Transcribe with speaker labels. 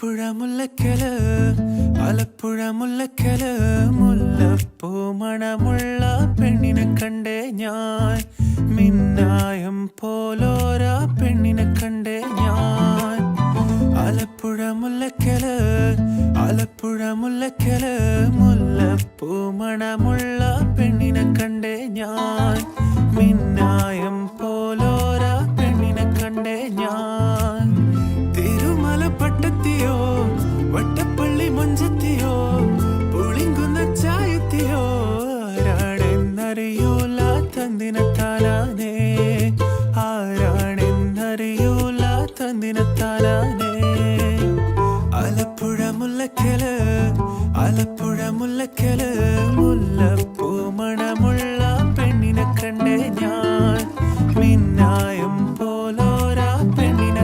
Speaker 1: മുല്ലക്കൽ ആലപ്പുഴ മുല്ലക്കൽ മുല്ലപ്പൂ മണമുള്ള പെണ്ണിനെ കണ്ടേ ഞാൻ. മിന്നായം പോലോരാ പെണ്ണിനെ കണ്ടേ ഞാൻ. ആലപ്പുഴ മുല്ലക്കൽ ആലപ്പുഴ മുല്ലക്കൽ മുല്ലപ്പൂ മണമുള്ള പെണ്ണിനെ കണ്ടേ ഞാൻ. മിന്നായം മഞ്ചത്തിയോ പുളിങ്കുന്ന ചായത്തിയോ? ആരാണെന്നറിയൂല തന്തിനത്താലാനേ ആരാണെന്നറിയൂല തന്തിനത്താലാനേ ആലപ്പുഴ മുല്ലക്കൽ ആലപ്പുഴ മുല്ലക്കൽ മുല്ല